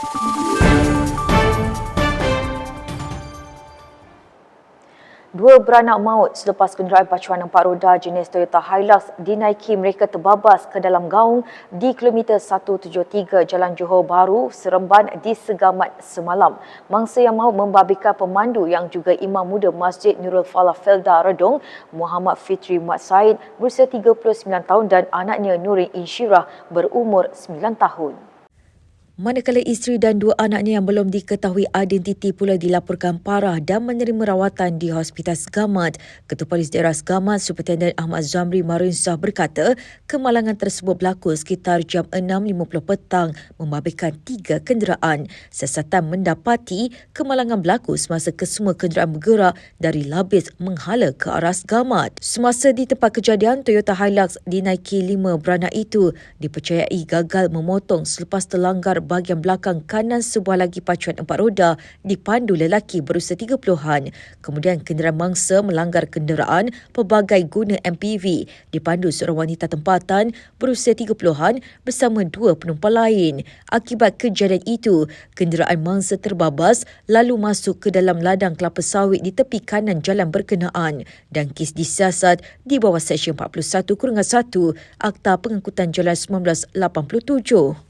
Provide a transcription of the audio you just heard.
Dua beranak maut selepas kenderaan pacuan empat roda jenis Toyota Hilux dinaiki mereka terbabas ke dalam gaung di kilometer 173 Jalan Johor Bahru, Seremban di Segamat semalam. Mangsa yang mahu membabikan pemandu yang juga Imam Muda Masjid Nurul Falah Felda Redong, Muhammad Fitri Mat Said berusia 39 tahun dan anaknya Nurin Insyirah berumur 9 tahun. Manakala isteri dan dua anaknya yang belum diketahui identiti pula dilaporkan parah dan menerima rawatan di Hospital Segamat. Ketua Polis Daerah Segamat, Superintendent Ahmad Zamri Marinsah berkata, kemalangan tersebut berlaku sekitar jam 6.50 petang membabitkan tiga kenderaan. Siasatan mendapati kemalangan berlaku semasa kesemua kenderaan bergerak dari Labis menghala ke arah Segamat. Semasa di tempat kejadian, Toyota Hilux dinaiki lima beranak itu dipercayai gagal memotong selepas terlanggar bahagian belakang kanan sebuah lagi pacuan empat roda dipandu lelaki berusia 30-an. Kemudian kenderaan mangsa melanggar kenderaan pelbagai guna MPV dipandu seorang wanita tempatan berusia 30-an bersama dua penumpang lain. Akibat kejadian itu, kenderaan mangsa terbabas lalu masuk ke dalam ladang kelapa sawit di tepi kanan jalan berkenaan dan kes disiasat di bawah Seksyen 41 Kurungan 1 Akta Pengangkutan Jalan 1987.